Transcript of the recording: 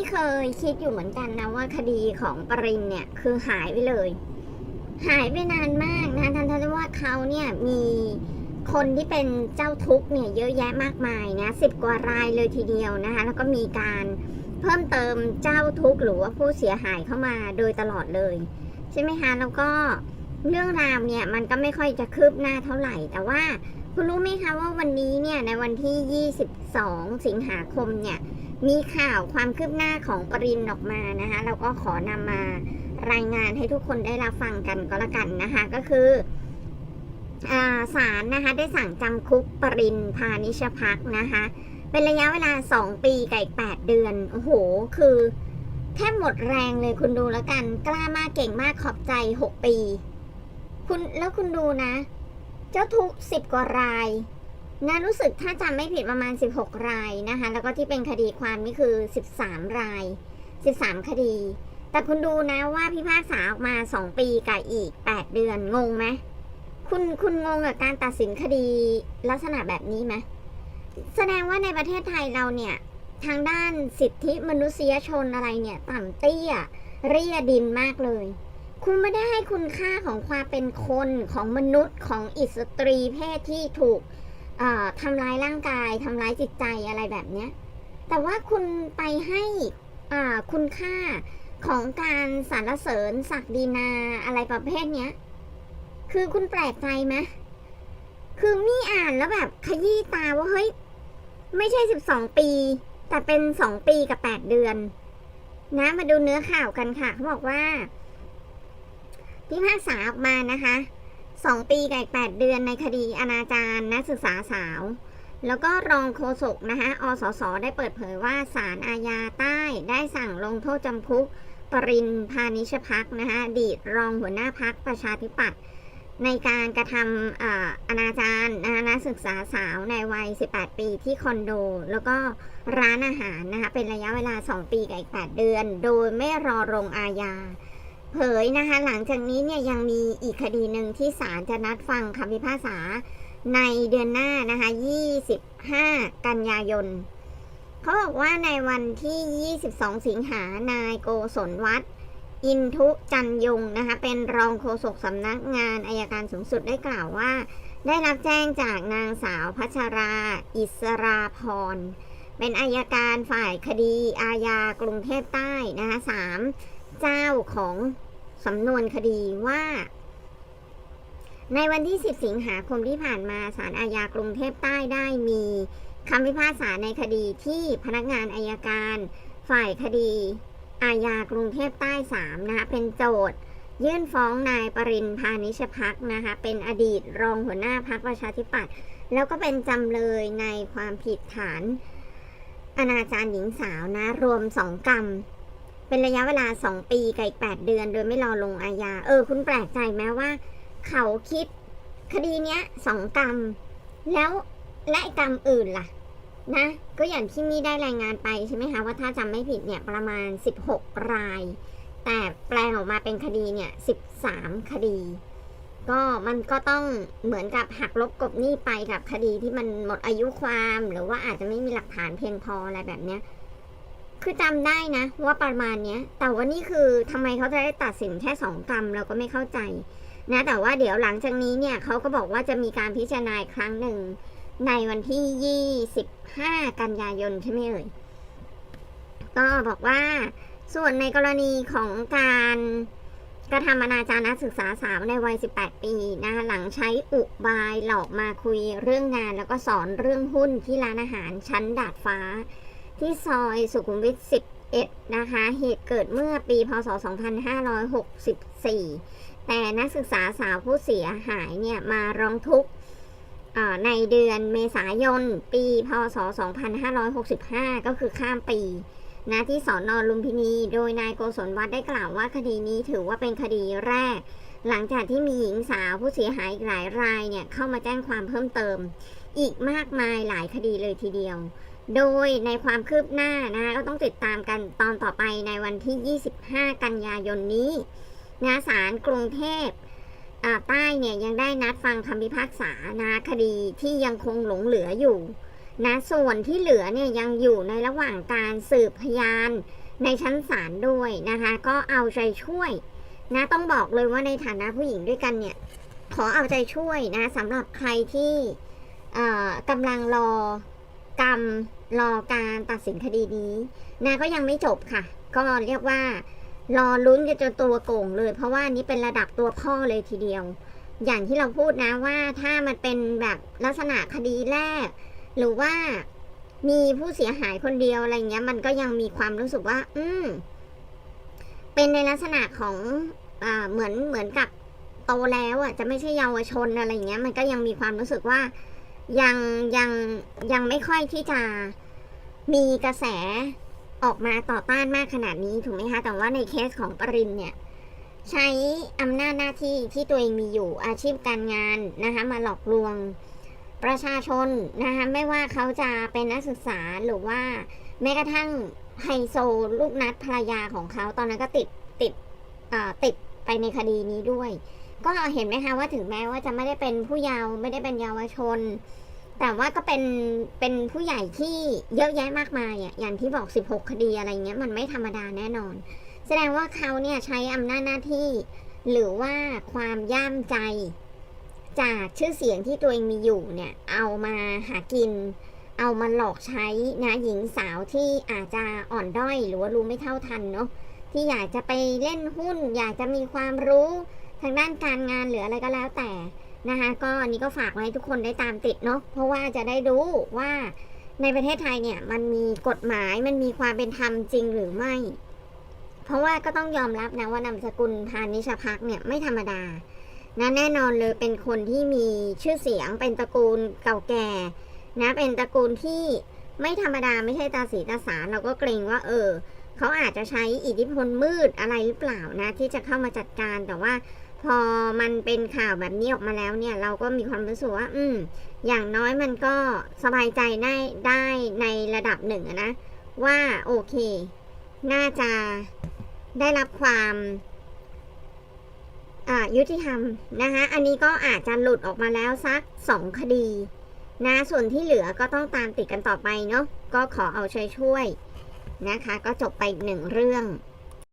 ที่เคยคิดอยู่เหมือนกันนะว่าคดีของปรินเนี่ยคือหายไปเลย หายไปนานมากนะทันทีว่าเขาเนี่ยมีคนที่เป็นเจ้าทุกเนี่ยเยอะแยะมากมายนะสิบกว่ารายเลยทีเดียวนะคะแล้วก็มีการเพิ่มเติมเจ้าทุกหรือว่าผู้เสียหายเข้ามาโดยตลอดเลย ใช่ไหมคะแล้วก็เรื่องราวเนี่ยมันก็ไม่ค่อยจะคืบหน้าเท่าไหร่ แต่ว่าคุณรู้ไหมคะว่าวันนี้เนี่ยในวันที่ 22 สิงหาคมเนี่ย มีข่าวความคืบหน้าของปรินออกมานะคะเราก็ขอนำมารายงานให้ทุกคนได้รับฟังกันก็แล้วกันนะคะ ก็คืออาศาลนะคะได้สั่งจำคุกปรินพานิชพักนะคะ เป็นระยะเวลา 2 ปีกับอีก8เดือน โอ้โห คือแทบหมดแรงเลยคุณดูแล้วกัน กล้ามากเก่งมากขอบใจ 6 ปี คุณแล้วคุณดูนะ เจ้าทุกสิบกว่าราย นะรู้สึกถ้าจำไม่ผิดประมาณ 16 รายนะคะ แล้วก็ที่เป็นคดีความนี่คือ 13 ราย 13 คดี แต่คุณดูนะว่าพิพากษาออกมา 2 ปีกับอีก 8 เดือนงงไหมคุณคุณงงกับการตัดสินคดีลักษณะแบบนี้ไหมแสดงว่าในประเทศไทยเราเนี่ย ทางด้านสิทธิมนุษยชนอะไรเนี่ย ต่ำเตี้ยเรียดินมากเลย คุณไม่ได้ให้คุณค่าของความเป็นคนของมนุษย์ของอิสตรีเพศที่ถูก ทำร้ายร่างกายทำร้ายจิตใจอะไรแบบเนี้ย แต่ว่าคุณไปให้คุณค่าของการสรรเสริญศักดินาอะไรประเภทเนี้ย คือคุณแปลกใจไหมคือมี่อ่านแล้วแบบขยี้ตาว่าเฮ้ย ไม่ใช่สิบสองปี แต่เป็นสองปีกับแปดเดือน นะมาดูเนื้อข่าวกันค่ะ เขาบอกว่าพิพากษาออกมานะคะ สองปีกับอีกแปดเดือนในคดีอนาจารนักศึกษาสาว แล้วก็รองโฆษกนะคะอสส ได้เปิดเผยว่าศาลอาญาใต้ได้สั่งลงโทษจำคุก ปรินพานิชพักนะคะดีตรองหัวหน้าพักประชาธิปัตย์ในการกระทำออนาจารนะคะนักศึกษาสาวในวัย 18 ปีที่คอนโด แล้วก็ร้านอาหารนะคะเป็นระยะเวลา 2 ปีกับอีก 8 เดือน โดยไม่รอลงอาญา เผยนะคะหลังจากนี้เนี่ยยังมีอีกคดีหนึ่งที่ศาลจะนัดฟังคำพิพากษาในเดือนหน้านะคะ 25 กันยายน เขาบอกว่าในวันที่ 22 สิงหานายโกศลวัฒน์อินทุจันยงนะคะ เป็นรองโฆษกสำนักงานอายการสูงสุดได้กล่าวว่า ได้รับแจ้งจากนางสาวพัชรา อิสราพร เป็นอายการฝ่ายคดีอาญากรุงเทพใต้นะคะสาม เจ้าของสำนวนคดีว่า ในวันที่ 10 สิงหาคมที่ผ่านมาศาลอาญากรุงเทพใต้ได้มีคำพิพากษาในคดีที่พนักงานอายการ ฝ่ายคดีอาญากรุงเทพใต้3นะคะเป็นโจทย์ยื่นฟ้องนายปรินพานิชพักนะคะเป็นอดีตรองหัวหน้าพักประชาธิปัตย์แล้วก็เป็นจำเลยในความผิดฐาน อนาจารหญิงสาวนะ รวม2กรรม เป็นระยะเวลา 2 ปีกับอีก 8 เดือน โดยไม่รอลงอาญา เออ คุณแปลกใจไหมว่า เขาคิดคดีเนี้ยสองกรรม แล้วและอ้กรรมอื่นล่ะ นะ ก็อย่างที่มีได้รายงานไปใช่ไหมคะ ว่าถ้าจำไม่ผิดเนี่ยประมาณ 16 ราย แต่แปลงออกมาเป็นคดีเนี่ย 13 คดี ก็มันก็ต้องเหมือนกับหักลบกบหนี้ไปกับคดีที่มันหมดอายุความ หรือว่าอาจจะไม่มีหลักฐานเพียงพออะไรแบบเนี้ย คือจำได้นะ ว่าประมาณเนี้ย แต่ว่านี่คือทำไมเขาจะได้ตัดสินแค่สองกรรมเราก็ไม่เข้าใจนะ แต่ว่าเดี๋ยวหลังจากนี้เนี่ยเขาก็บอกว่าจะมีการพิจารณาอีกครั้งหนึ่ง ในวันที่ 25 กันยายนใช่ไหมเอ่ยก็บอกว่าส่วนในกรณีของการกระทำอนาจารนักศึกษาสาวในวัย 18 ปีนะคะหลังใช้อุบายหลอกมาคุยเรื่องงาน แล้วก็สอนเรื่องหุ้นที่ร้านอาหารชั้นดาดฟ้า ที่ซอยสุขุมวิท 11 นะคะ เหตุเกิดเมื่อปี พศ 2564 แต่นักศึกษาสาวผู้เสียหายเนี่ยมาร้องทุกข์ในเดือนเมษายน ปี พศ 2565 ก็คือข้ามปีนะที่สอนอลุมพินี โดยนายโกศลวัฒน์ได้กล่าวว่าคดีนี้ถือว่าเป็นคดีแรก หลังจากที่มีหญิงสาวผู้เสียหายหลายรายเนี่ยเข้ามาแจ้งความเพิ่มเติม อีกมากมายหลายคดีเลยทีเดียว โดยในความคืบหน้านะคะก็ต้องติดตามกันตอนต่อไปในวันที่ 25 กันยายนนี้งาศาลกรุงเทพใต้เนี่ยยังได้นัดฟังคำพิพากษานะคดีที่ยังคงหลงเหลืออยู่นะส่วนที่เหลือเนี่ยยังอยู่ในระหว่างการสืบพยานในชั้นศาลด้วยนะคะ ก็เอาใจช่วยนะต้องบอกเลยว่าในฐานะผู้หญิงด้วยกันเนี่ยขอเอาใจช่วยนะสำหรับใครที่กำลังรอ กรรมรอการตัดสินคดีนี้นะก็ยังไม่จบค่ะ ก็เรียกว่ารอลุ้นกันจนตัวโก่งเลย เพราะว่านนี้เป็นระดับตัวพ่อเลยทีเดียว อย่างที่เราพูดนะว่าถ้ามันเป็นแบบลักษณะคดีแรก หรือว่ามีผู้เสียหายคนเดียวอะไรเงี้ย มันก็ยังมีความรู้สึกว่า อืมเป็นในลักษณะของอ่าเหมือนเหมือนกับโตแล้วอะจะไม่ใช่เยาวชนอะไรเงี้ย มันก็ยังมีความรู้สึกว่า ยังยังยังไม่ค่อยที่จะมีกระแสออกมาต่อต้านมากขนาดนี้ถูกไหมคะ แต่ว่าในเคสของปรินเนี่ย ใช้อำนาจหน้าที่ที่ตัวเองมีอยู่อาชีพการงานนะคะมาหลอกลวงประชาชนนะคะไม่ว่าเขาจะเป็นนักศึกษาหรือว่าแม้กระทั่งไฮโซลูกนัดภรรยาของเขาตอนนั้นก็ติดติดอ่อติดไปในคดีนี้ด้วย ก็เห็นไหมคะว่าถึงแม้ว่าจะไม่ได้เป็นผู้เยาว์ไม่ได้เป็นเยาวชน แต่ว่าก็เป็นเป็นผู้ใหญ่ที่เยอะแยะมากมายอะอย่างที่บอก 16 คดีอะไรเงี้ยมันไม่ธรรมดาแน่นอน แสดงว่าเขาเนี่ยใช้อำนาจหน้าที่ หรือว่าความย่ามใจ จากชื่อเสียงที่ตัวเองมีอยู่เนี่ยเอามาหากิน เอามาหลอกใช้นะหญิงสาวที่อาจจะอ่อนด้อย หรือว่ารู้ไม่เท่าทันเนาะที่อยากจะไปเล่นหุ้น อยากจะมีความรู้ ทางด้านการงานหรืออะไรก็แล้วแต่นะคะก็อันนี้ก็ฝากไว้ให้ทุกคนได้ตามติดเนาะเพราะว่าจะได้รู้ว่าในประเทศไทยเนี่ยมันมีกฎหมายมันมีความเป็นธรรมจริงหรือไม่ เพราะว่าก็ต้องยอมรับนะว่านามสกุลพานิชพักเนี่ยไม่ธรรมดานะแน่นอนเลยเป็นคนที่มีชื่อเสียงเป็นตระกูลเก่าแก่นะเป็นตระกูลที่ไม่ธรรมดาไม่ใช่ตาสีตาสาเราก็เกรงว่าเออ เขาอาจจะใช้อิทธิพลมืดอะไรหรือเปล่านะ ที่จะเข้ามาจัดการแต่ว่าพอมันเป็นข่าวแบบนี้ออกมาแล้วเนี่ย เราก็มีความรู้สึกว่า อืม อย่างน้อยมันก็สบายใจได้ได้ในระดับหนึ่งนะ ว่าโอเค น่าจะได้รับความยุติธรรมนะคะอันนี้ก็อาจจะหลุดออกมาแล้วสักสองคดี นะ ส่วนที่เหลือก็ต้องตามติดกันต่อไปเนาะก็ขอเอาใจช่วย นะคะ ก็จบไปอีกหนึ่งเรื่อง